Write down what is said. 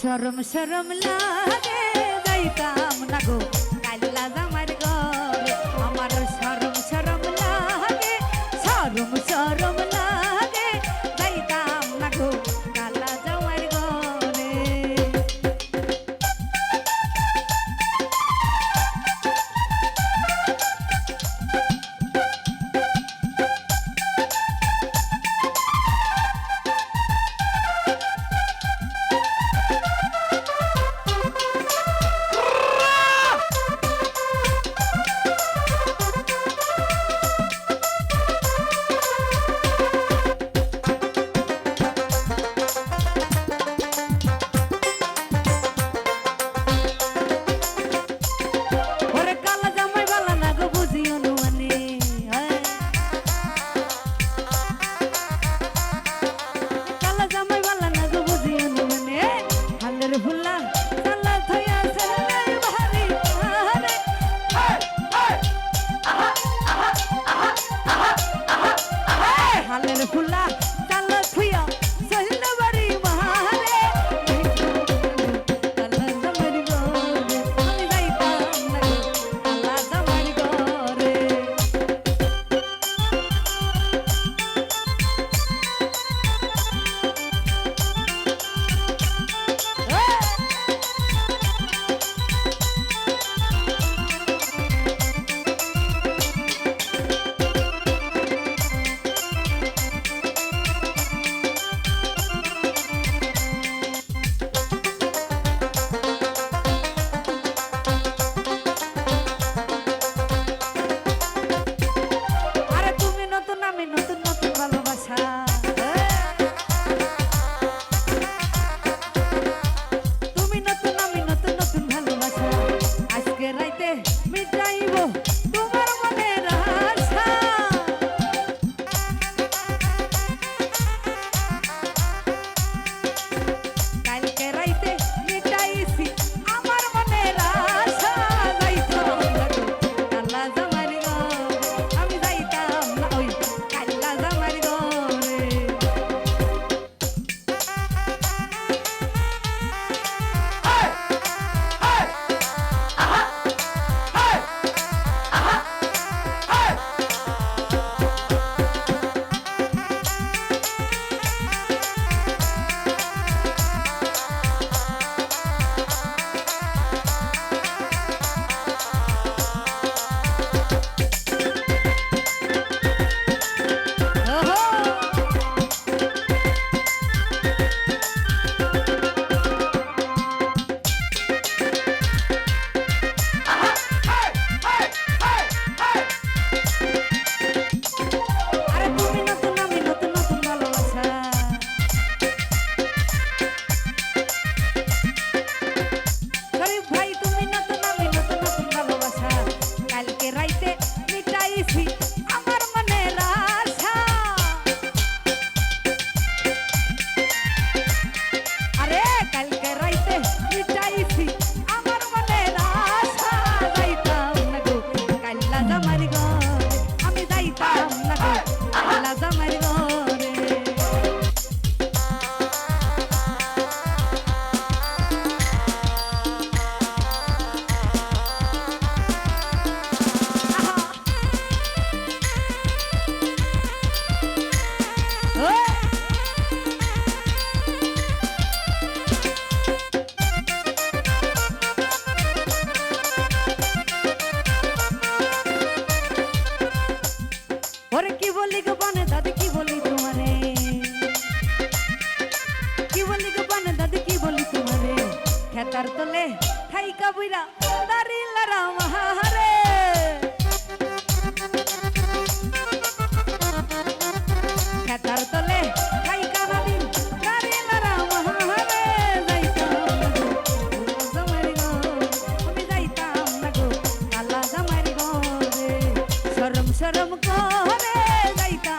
শরম শরম লাগে যাইতাম না গো ওরে কি বললি গো পানে দাদি, কি বলি তোমারে? কি বললি গো পানে দাদি, কি বলি তোমারে? খেতার তলে থাইকা বুইরা দাঁড়িয়ে রামা আদম করে যাইতা